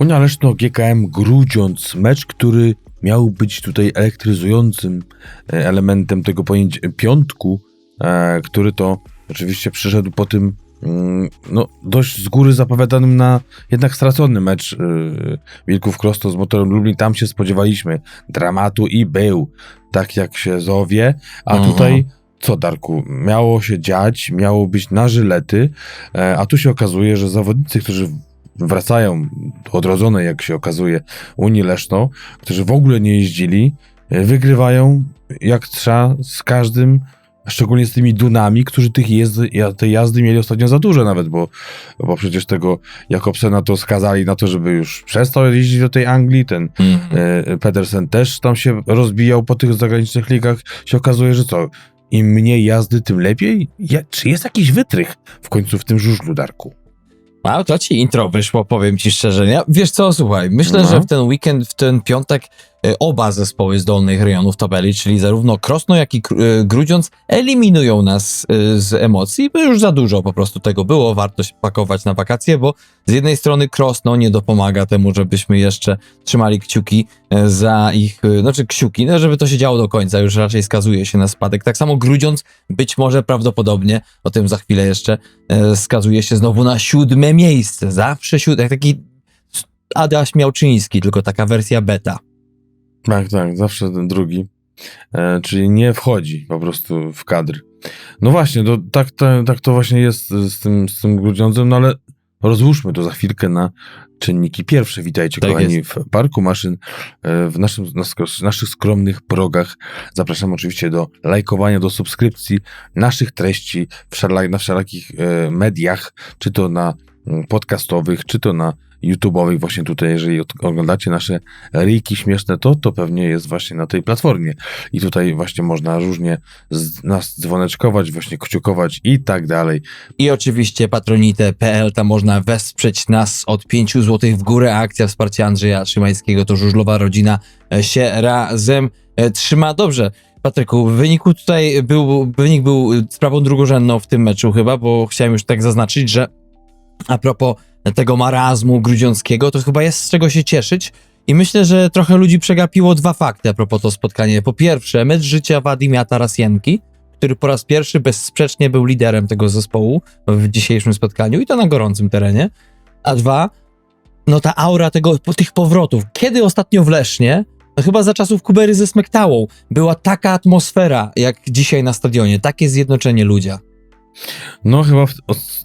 Unia Leszno GKM Grudziądz, mecz, który miał być tutaj elektryzującym e, elementem tego pojęcia, piątku, e, który to oczywiście przyszedł po tym mm, no, dość z góry zapowiadanym na jednak stracony mecz e, Wilków Krosto z Motorem Lublin. Tam się spodziewaliśmy dramatu i był, tak jak się zowie, a Mhm. tutaj co Darku, miało się dziać, miało być na żylety, a tu się okazuje, że zawodnicy, którzy wracają odrodzone, jak się okazuje, Unii Leszno, którzy w ogóle nie jeździli, e, wygrywają jak trzeba z każdym, szczególnie z tymi Dunami, którzy tych jezdy, tej jazdy mieli ostatnio za dużo nawet, bo, bo przecież tego Jakobsena to skazali na to, żeby już przestał jeździć do tej Anglii, ten E, Pedersen też tam się rozbijał po tych zagranicznych ligach. Się okazuje, że co? Im mniej jazdy, tym lepiej? Ja, czy jest jakiś wytrych w końcu w tym żużlu, Darku? A to ci intro wyszło, powiem ci szczerze. Nie? Wiesz co, słuchaj, myślę, No. że w ten weekend, w ten piątek oba zespoły z dolnych rejonów tabeli, czyli zarówno Krosno, jak i e, Grudziądz eliminują nas e, z emocji, bo już za dużo po prostu tego było, warto się pakować na wakacje, bo z jednej strony Krosno nie dopomaga temu, żebyśmy jeszcze trzymali kciuki e, za ich, e, znaczy kciuki, no żeby to się działo do końca, już raczej skazuje się na spadek. Tak samo Grudziądz być może prawdopodobnie, o tym za chwilę jeszcze, e, skazuje się znowu na siódme miejsce. Zawsze siódme, jak taki Adaś Miałczyński, tylko taka wersja beta. Tak, tak, zawsze ten drugi. E, czyli nie wchodzi po prostu w kadr. No właśnie, to, tak, tak, tak to właśnie jest z tym, z tym Grudziądzem, no ale rozłóżmy to za chwilkę na czynniki pierwsze. Witajcie, Tak kochani, jest. w Parku Maszyn, e, w naszym, naszych skromnych progach. Zapraszam oczywiście do lajkowania, do subskrypcji naszych treści w szarla- na wszelakich e, mediach, czy to na mm, podcastowych, czy to na YouTube'owych, właśnie tutaj, jeżeli oglądacie nasze ryjki śmieszne, to to pewnie jest właśnie na tej platformie. I tutaj właśnie można różnie nas dzwoneczkować, właśnie kciukować i tak dalej. I oczywiście patronite.pl, tam można wesprzeć nas od 5 zł w górę. Akcja wsparcia Andrzeja Szymańskiego to żużlowa rodzina e, się razem e, trzyma. Dobrze, Patryku, w wyniku tutaj był, wynik był sprawą drugorzędną w tym meczu chyba, bo chciałem już tak zaznaczyć, że a propos tego marazmu grudziąckiego, to chyba jest z czego się cieszyć. I myślę, że trochę ludzi przegapiło dwa fakty a propos to spotkanie. Po pierwsze, mecz życia Wadimia Tarasienki, który po raz pierwszy bezsprzecznie był liderem tego zespołu w dzisiejszym spotkaniu i to na gorącym terenie. A dwa, no ta aura tego, tych powrotów. Kiedy ostatnio w Lesznie, no chyba za czasów Kubery ze Smektałą, była taka atmosfera jak dzisiaj na stadionie, takie zjednoczenie ludzia. No chyba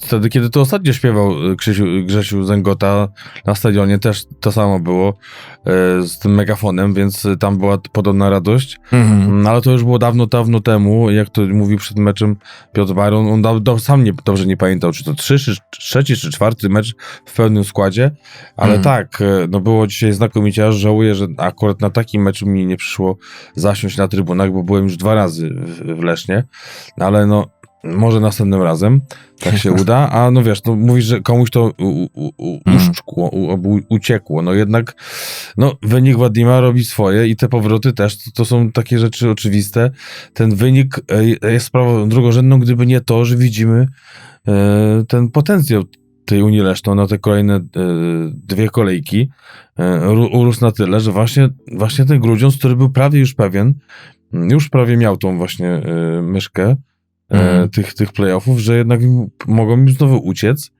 wtedy, kiedy to ostatnio śpiewał y, Krzysiu, Grzesiu Zęgota na stadionie, też to samo było e, z tym megafonem, więc y, tam była podobna radość. No, ale to już było dawno, dawno temu, jak to mówił przed meczem Piotr Baron, on da, da, sam nie, dobrze nie pamiętał, czy to trzy, czy, trzeci, czy czwarty mecz w pełnym składzie, ale Mhm. tak, e, no było dzisiaj znakomicie, aż żałuję, że akurat na takim meczu mi nie przyszło zasiąść na trybunach, bo byłem już dwa razy w, w Lesznie, ale no może następnym razem tak się uda, a no wiesz, no mówisz, że komuś to u, u, u, Mhm. uszczkło, u, uciekło, no jednak no wynik Wadima robi swoje i te powroty też, to, to są takie rzeczy oczywiste. Ten wynik e, jest sprawą drugorzędną, gdyby nie to, że widzimy e, ten potencjał tej Unii Leszno na te kolejne e, dwie kolejki e, urósł na tyle, że właśnie, właśnie ten Grudziądz, który był prawie już pewien, już prawie miał tą właśnie e, myszkę Mhm. tych, tych playoffów, że jednak mogą im znowu uciec.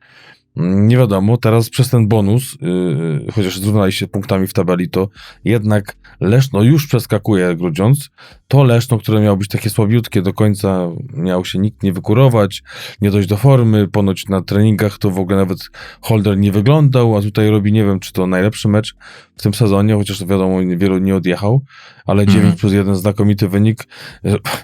Nie wiadomo, teraz przez ten bonus, yy, chociaż zrównali się punktami w tabeli, to jednak Leszno już przeskakuje Grudziądz. To Leszno, które miało być takie słabiutkie do końca, miał się nikt nie wykurować, nie dojść do formy, ponoć na treningach to w ogóle nawet Holder nie wyglądał, a tutaj robi, nie wiem, czy to najlepszy mecz w tym sezonie, chociaż to wiadomo, wielu nie odjechał, ale Mhm. 9 plus 1 znakomity wynik.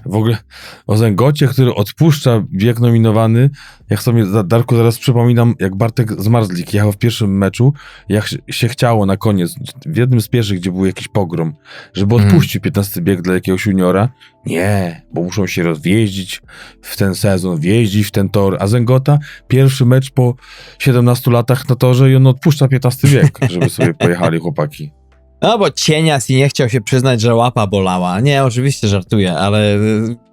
W ogóle o Zęgocie, który odpuszcza bieg nominowany, jak sobie, Darku, zaraz przypominam, jak Bartek Zmarzlik jechał w pierwszym meczu, jak się- chciało na koniec, w jednym z pierwszych, gdzie był jakiś pogrom, żeby Mhm. odpuścił 15 bieg dla jakiegoś juniora. Nie, bo muszą się rozwjeździć w ten sezon, wjeździć w ten tor, a Zęgota pierwszy mecz po 17 latach na torze i on odpuszcza 15 bieg, żeby sobie pojechali chłopaki. No bo cienias i nie chciał się przyznać, że łapa bolała. Nie, oczywiście żartuję, ale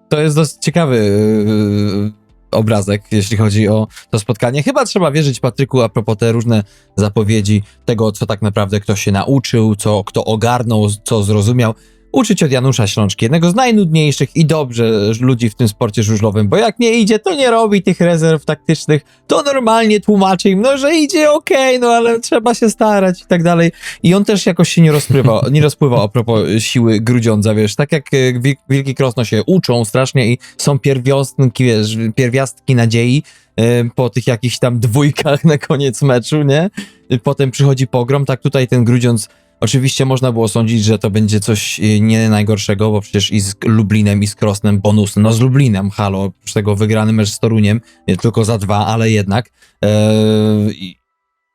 to jest dosyć ciekawy y, obrazek, jeśli chodzi o to spotkanie. Chyba trzeba wierzyć Patryku a propos te różne zapowiedzi tego, co tak naprawdę ktoś się nauczył, co kto ogarnął, co zrozumiał. Uczyć od Janusza Ślączki, jednego z najnudniejszych i dobrze ludzi w tym sporcie żużlowym, bo jak nie idzie, to nie robi tych rezerw taktycznych, to normalnie tłumaczy im, no, że idzie okej, no ale trzeba się starać i tak dalej. I on też jakoś się nie rozpływa, nie rozpływa a propos siły Grudziądza, wiesz, tak jak e, Wi- Wilki Krosno się uczą strasznie i są pierwiastki, wiesz, pierwiastki nadziei e, po tych jakichś tam dwójkach na koniec meczu, nie? Potem przychodzi pogrom, tak tutaj ten Grudziądz Oczywiście można było sądzić, że to będzie coś e, nie najgorszego, bo przecież i z Lublinem, i z Krosnem bonusy. No z Lublinem, halo, oprócz tego wygrany mecz z Toruniem, nie tylko za dwa, ale jednak. Eee,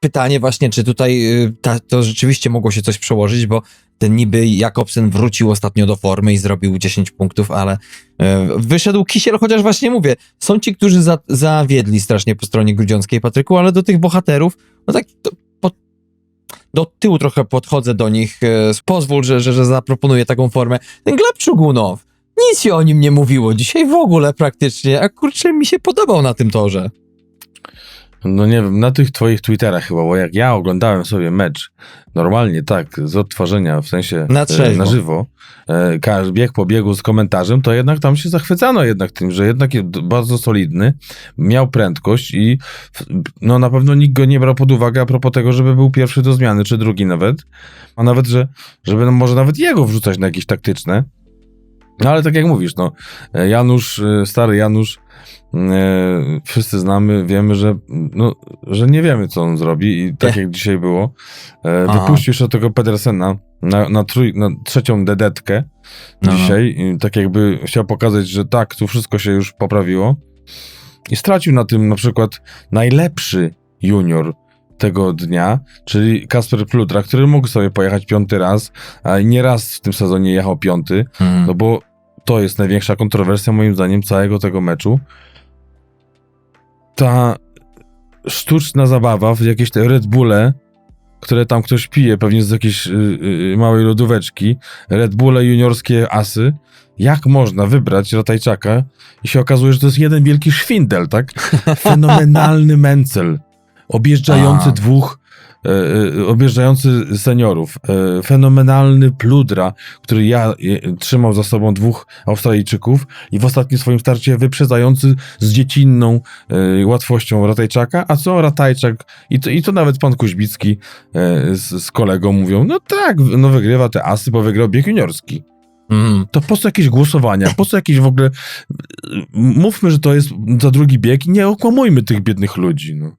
pytanie właśnie, czy tutaj y, ta, to rzeczywiście mogło się coś przełożyć, bo ten niby Jakobsen wrócił ostatnio do formy i zrobił 10 punktów, ale e, wyszedł Kisiel, chociaż właśnie mówię, są ci, którzy za, zawiedli strasznie po stronie grudziąckiej, Patryku, ale do tych bohaterów, no tak to, do tyłu trochę podchodzę do nich, e, pozwól, że, że, że zaproponuję taką formę. Ten Gleb Czugunow, nic się o nim nie mówiło dzisiaj w ogóle praktycznie, a kurczę mi się podobał na tym torze. No nie wiem, na tych twoich Twitterach chyba, bo jak ja oglądałem sobie mecz, normalnie tak, z odtworzenia, w sensie Na e, na żywo, e, bieg po biegu z komentarzem, to jednak tam się zachwycano jednak tym, że jednak jest bardzo solidny, miał prędkość i no na pewno nikt go nie brał pod uwagę a propos tego, żeby był pierwszy do zmiany, czy drugi nawet, a nawet, że żeby no, może nawet jego wrzucać na jakieś taktyczne. No ale tak jak mówisz, no, e, Janusz, e, stary Janusz, e, wszyscy znamy, wiemy, że, no, że nie wiemy, co on zrobi i tak jak dzisiaj było, Aha. wypuścił jeszcze tego Pedersena na, na, trój, na trzecią dedetkę No, no. dzisiaj tak jakby chciał pokazać, że tak, tu wszystko się już poprawiło i stracił na tym na przykład najlepszy junior tego dnia, czyli Kasper Plutra, który mógł sobie pojechać piąty raz, a nie raz w tym sezonie jechał piąty, Mhm. no bo to jest największa kontrowersja moim zdaniem całego tego meczu. Ta sztuczna zabawa w jakieś te Red Bulle, które tam ktoś pije, pewnie z jakiejś y, y, małej lodóweczki, Red Bulle juniorskie asy. Jak można wybrać Ratajczaka i się okazuje, że to jest jeden wielki szwindel, tak? Fenomenalny Mencel, objeżdżający A. dwóch, e, e, objeżdżający seniorów, e, fenomenalny Pludra, który ja trzymał za sobą dwóch Australijczyków i w ostatnim swoim starcie wyprzedzający z dziecinną łatwością Ratajczaka, a co Ratajczak i to, i to nawet pan Kuźbicki z, z kolegą mówią, no tak, no wygrywa te asy, bo wygrał bieg juniorski. Mhm. To po co jakieś głosowania? Po co jakieś w ogóle. Mówmy, że to jest za drugi bieg i nie okłamujmy tych biednych ludzi. No.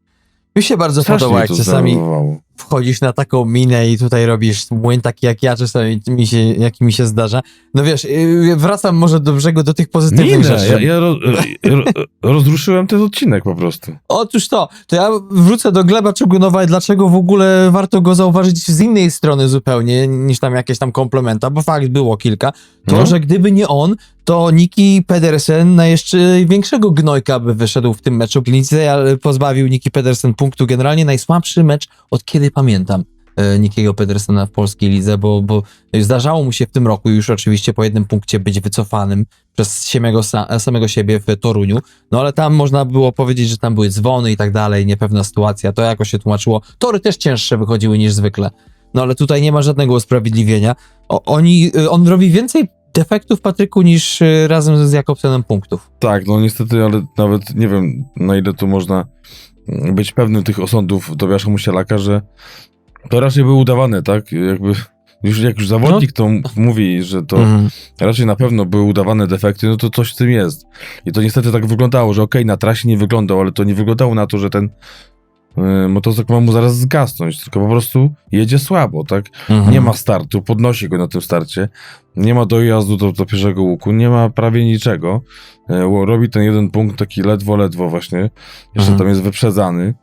Mi się bardzo Strasznie podoba, jak czasami zdenerwowało. Wchodzisz na taką minę i tutaj robisz młyn taki jak ja czasami mi się, jaki mi się zdarza. No wiesz, yy, wracam może do brzegu do tych pozytywnych Minę, rzeczy. ja, ja ro, ro, rozruszyłem ten odcinek po prostu. Otóż to, to ja wrócę do Gleba Czugunowa i dlaczego w ogóle warto go zauważyć z innej strony zupełnie niż tam jakieś tam komplementa, bo fakt było kilka. To, No. że gdyby nie on, to Niki Pedersen na jeszcze większego gnojka by wyszedł w tym meczu. Glinicea pozbawił Niki Pedersen punktu. Generalnie najsłabszy mecz od kiedy pamiętam. e, Nikiego Pedersena w polskiej lidze, bo, bo zdarzało mu się w tym roku już oczywiście po jednym punkcie być wycofanym przez samego, samego siebie w Toruniu. No ale tam można było powiedzieć, że tam były dzwony i tak dalej, niepewna sytuacja, to jakoś się tłumaczyło. Tory też cięższe wychodziły niż zwykle. No ale tutaj nie ma żadnego usprawiedliwienia. O, oni, y, on robi więcej defektów Patryku niż y, razem z Jakobsenem punktów. Tak, no niestety, ale nawet nie wiem, na ile tu można być pewnym tych osądów Tobiasza Musielaka, że to raczej były udawane, tak? Jakby. Już, jak już zawodnik to m- mówi, że to Mhm. raczej na pewno były udawane defekty, no to coś w tym jest. I to niestety tak wyglądało, że okej, na trasie nie wyglądał, ale to nie wyglądało na to, że ten motocykl ma mu zaraz zgasnąć, tylko po prostu jedzie słabo, tak? Mhm. Nie ma startu, podnosi go na tym starcie, nie ma dojazdu do, do pierwszego łuku, nie ma prawie niczego. E, robi ten jeden punkt taki ledwo, ledwo właśnie. Jeszcze Mhm. tam jest wyprzedzany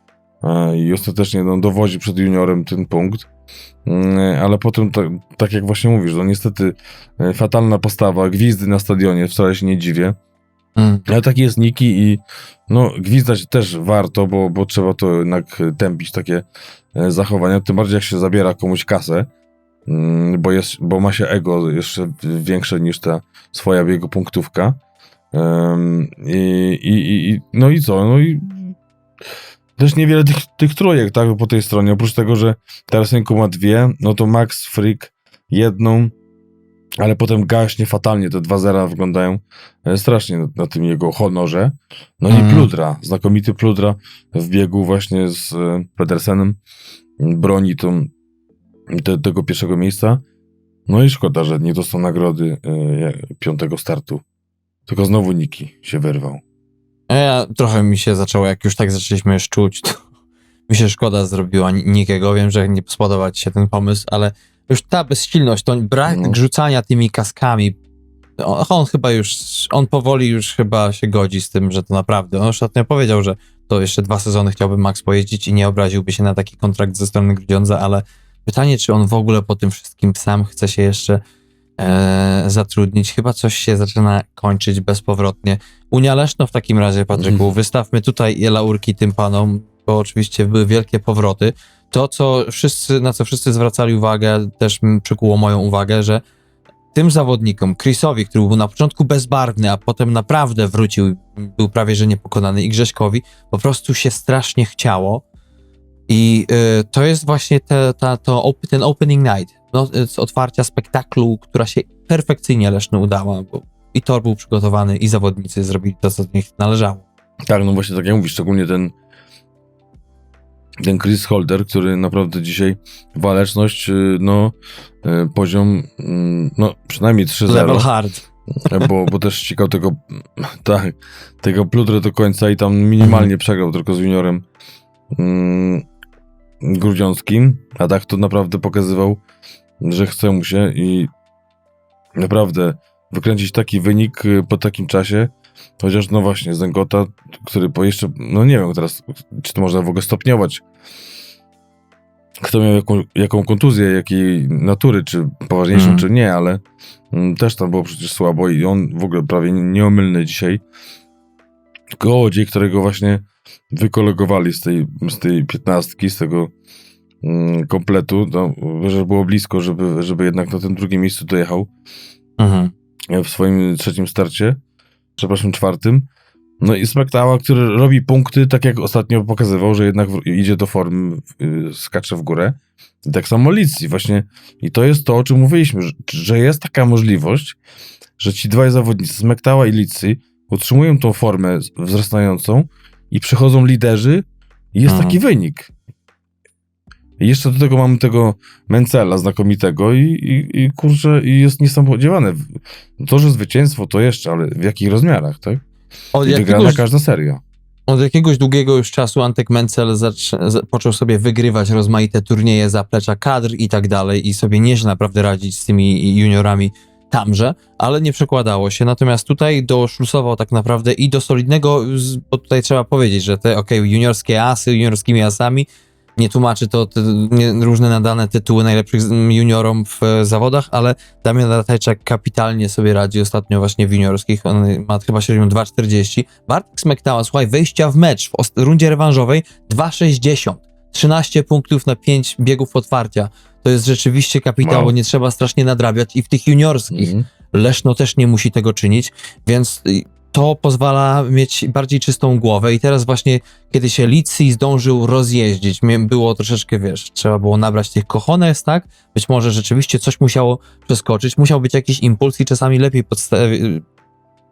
e, i ostatecznie no, dowodzi przed juniorem ten punkt. Mm, Ale potem, tak, tak jak właśnie mówisz, no niestety e, fatalna postawa, gwizdy na stadionie, wcale się nie dziwię. Mhm. Ale taki jest Niki i no, gwizdać też warto, bo, bo trzeba to jednak tępić takie e, zachowania, tym bardziej jak się zabiera komuś kasę, mm, bo, jest, bo ma się ego jeszcze większe niż ta swoja jego punktówka. I, i, i, i, no i co? No i też niewiele tych, tych trójek, tak, po tej stronie. Oprócz tego, że Tarasenko ma dwie, no to Max Freak jedną, ale potem gaśnie fatalnie. Te 2-0 wyglądają e, strasznie na, na tym jego honorze. No Mhm. i Pludra, znakomity Pludra w biegu właśnie z e, Pedersenem broni tą, te, tego pierwszego miejsca. No i szkoda, że nie dostał nagrody jak- piątego startu. Tylko znowu Niki się wyrwał. Ja, trochę mi się zaczęło, jak już tak zaczęliśmy szczuć, to mi się szkoda zrobiła Ni- Nikiego. Wiem, że nie spodobał się ten pomysł, ale już ta bezsilność, to brak No. rzucania tymi kaskami, on, on chyba już, on powoli już chyba się godzi z tym, że to naprawdę, on ostatnio powiedział, że to jeszcze dwa sezony chciałby Max pojeździć i nie obraziłby się na taki kontrakt ze strony Grudziądza, ale pytanie, czy on w ogóle po tym wszystkim sam chce się jeszcze e, zatrudnić. Chyba coś się zaczyna kończyć bezpowrotnie. Unia Leszno w takim razie, Patryku, Mhm. wystawmy tutaj laurki tym panom, bo oczywiście były wielkie powroty. To, co wszyscy, na co wszyscy zwracali uwagę, też przykuło moją uwagę, że tym zawodnikom, Chrisowi, który był na początku bezbarwny, a potem naprawdę wrócił, był prawie że niepokonany, i Grześkowi, po prostu się strasznie chciało. I y, to jest właśnie te, ta, to, ten opening night, no, y, z otwarcia spektaklu, która się perfekcyjnie Leszno udała, bo i tor był przygotowany, i zawodnicy zrobili to, co do nich należało. Tak, no właśnie tak jak mówisz, szczególnie ten ten Chris Holder, który naprawdę dzisiaj waleczność, y, no y, poziom, mm, no przynajmniej 3-0. Level hard. bo, bo też ścigał tego, tak, tego pludrę do końca i tam minimalnie przegrał tylko z juniorem mm, grudziąckim, a tak to naprawdę pokazywał, że chce mu się i naprawdę wykręcić taki wynik y, po takim czasie, chociaż no właśnie Zengota, który po jeszcze, no nie wiem teraz, czy to można w ogóle stopniować, kto miał jaką, jaką kontuzję, jakiej natury, czy poważniejszą, Mhm. czy nie, ale mm, też tam było przecież słabo i on w ogóle prawie nieomylny dzisiaj. Kołodziej, którego właśnie wykolegowali z tej, z tej piętnastki, z tego mm, kompletu, no, że było blisko, żeby, żeby jednak na tym drugim miejscu dojechał Mhm. w swoim trzecim starcie, przepraszam, czwartym. No i Smaktała, który robi punkty, tak jak ostatnio pokazywał, że jednak w- idzie do formy, skacze w górę. I tak samo Licji właśnie. I to jest to, o czym mówiliśmy, że, że jest taka możliwość, że ci dwaj zawodnicy, Smaktała i Licji, utrzymują tą formę wzrastającą i przychodzą liderzy i jest Mhm. taki wynik. I jeszcze do tego mamy tego Mencela znakomitego i, i, i kurczę, i jest niespodziewane. To, że zwycięstwo to jeszcze, ale w jakich rozmiarach, tak? Od wygrana jakiegoś, każda seria. od jakiegoś długiego już czasu Antek Mencel począł sobie wygrywać rozmaite turnieje zaplecza kadr i tak dalej i sobie nieźle naprawdę radzić z tymi juniorami tamże, ale nie przekładało się. Natomiast tutaj doszlusował tak naprawdę i do solidnego, bo tutaj trzeba powiedzieć, że te okej, juniorskie asy juniorskimi asami, nie tłumaczy to te, nie, różne nadane tytuły najlepszych juniorom w e, zawodach, ale Damian Ratajczak kapitalnie sobie radzi ostatnio właśnie w juniorskich. On ma chyba średnią 2,40. Bartek Smektała, słuchaj, wejścia w mecz w rundzie rewanżowej 2,60. 13 punktów na 5 biegów otwarcia. To jest rzeczywiście kapitał, Wow. bo nie trzeba strasznie nadrabiać i w tych juniorskich. Mhm. Leszno też nie musi tego czynić, więc y, to pozwala mieć bardziej czystą głowę i teraz właśnie, kiedy się Litsi zdążył rozjeździć, było troszeczkę, wiesz, trzeba było nabrać tych kochones, tak? Być może rzeczywiście coś musiało przeskoczyć, musiał być jakiś impuls i czasami lepiej podstawi-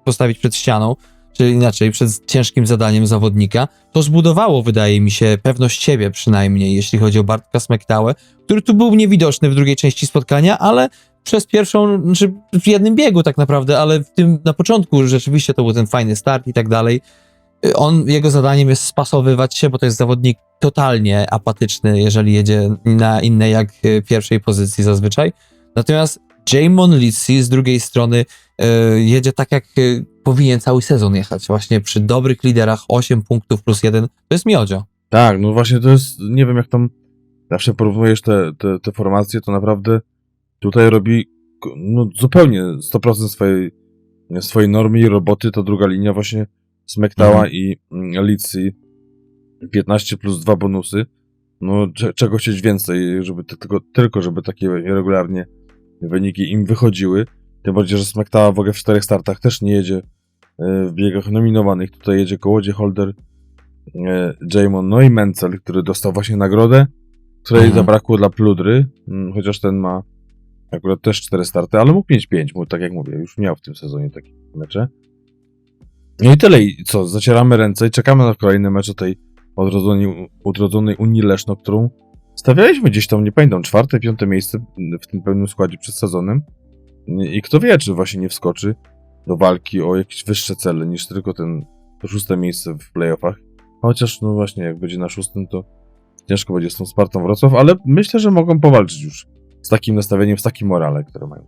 postawić przed ścianą, czy inaczej, przed ciężkim zadaniem zawodnika. To zbudowało, wydaje mi się, pewność siebie przynajmniej, jeśli chodzi o Bartka Smektałę, który tu był niewidoczny w drugiej części spotkania, ale przez pierwszą, znaczy w jednym biegu tak naprawdę, ale w tym na początku rzeczywiście to był ten fajny start i tak dalej. On, jego zadaniem jest spasowywać się, bo to jest zawodnik totalnie apatyczny, jeżeli jedzie na innej jak e, pierwszej pozycji zazwyczaj. Natomiast Jamon Litsi z drugiej strony e, jedzie tak, jak e, powinien cały sezon jechać. Właśnie przy dobrych liderach 8 punktów plus 1 to jest miodzio. Tak, no właśnie to jest, nie wiem jak tam zawsze porównujesz te, te, te formacje, to naprawdę tutaj robi no, zupełnie 100% swojej, swojej normy i roboty, to druga linia właśnie Smektała Mhm. i mm, Licji 15 plus 2 bonusy. No cze- czego chcieć więcej, żeby tylko, tylko żeby takie regularnie wyniki im wychodziły. Tym bardziej, że Smektała w ogóle w czterech startach też nie jedzie e, w biegach nominowanych. Tutaj jedzie Kołodzie Holder, e, Jamon, no i Mencel, który dostał właśnie nagrodę, której Mhm. zabrakło dla Pludry, mm, chociaż ten ma akurat też cztery starty, ale mógł mieć pięć, bo tak jak mówię, już miał w tym sezonie takie mecze. No i tyle. I co, zacieramy ręce i czekamy na kolejne mecze tej odrodzonej, odrodzonej Unii Leszno, którą stawialiśmy gdzieś tam, nie pamiętam, czwarte, piąte miejsce w tym pełnym składzie przed sezonem. I kto wie, czy właśnie nie wskoczy do walki o jakieś wyższe cele niż tylko ten szóste miejsce w playoffach. Chociaż, no właśnie, jak będzie na szóstym, to ciężko będzie z tą Spartą Wrocław, ale myślę, że mogą powalczyć już z takim nastawieniem, z takim morale, które mają.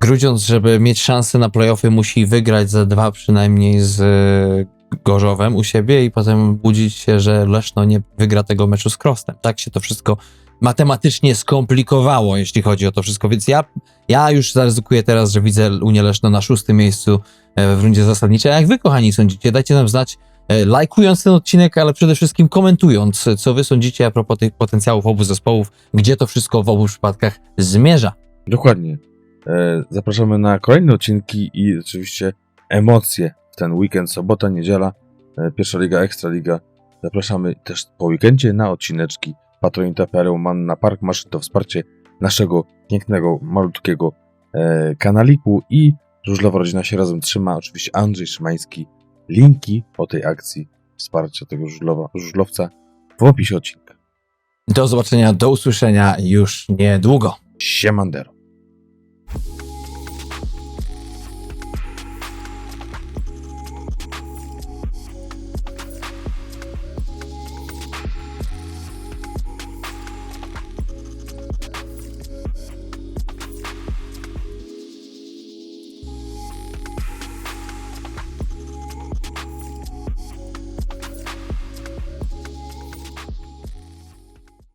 Grudziądz, żeby mieć szansę na playoffy, musi wygrać za dwa przynajmniej z e, Gorzowem u siebie i potem budzić się, że Leszno nie wygra tego meczu z Krostem. Tak się to wszystko matematycznie skomplikowało, jeśli chodzi o to wszystko. Więc ja, ja już zaryzykuję teraz, że widzę Unię Leszno na szóstym miejscu e, w rundzie zasadniczej. A jak wy, kochani, sądzicie? Dajcie nam znać, lajkując ten odcinek, ale przede wszystkim komentując, co wy sądzicie a propos tych potencjałów obu zespołów, gdzie to wszystko w obu przypadkach zmierza. Dokładnie. E, Zapraszamy na kolejne odcinki i oczywiście emocje w ten weekend, sobota, niedziela, e, pierwsza liga, ekstra liga. Zapraszamy też po weekendzie na odcineczki Patronita.pl Man na Park Maszyn to wsparcie naszego pięknego, malutkiego e, kanaliku i Żużlowa Rodzina się razem trzyma. Oczywiście Andrzej Szymański. Linki o tej akcji wsparcia tego żużlowa, żużlowca w opisie odcinka. Do zobaczenia, do usłyszenia już niedługo. Siemandero.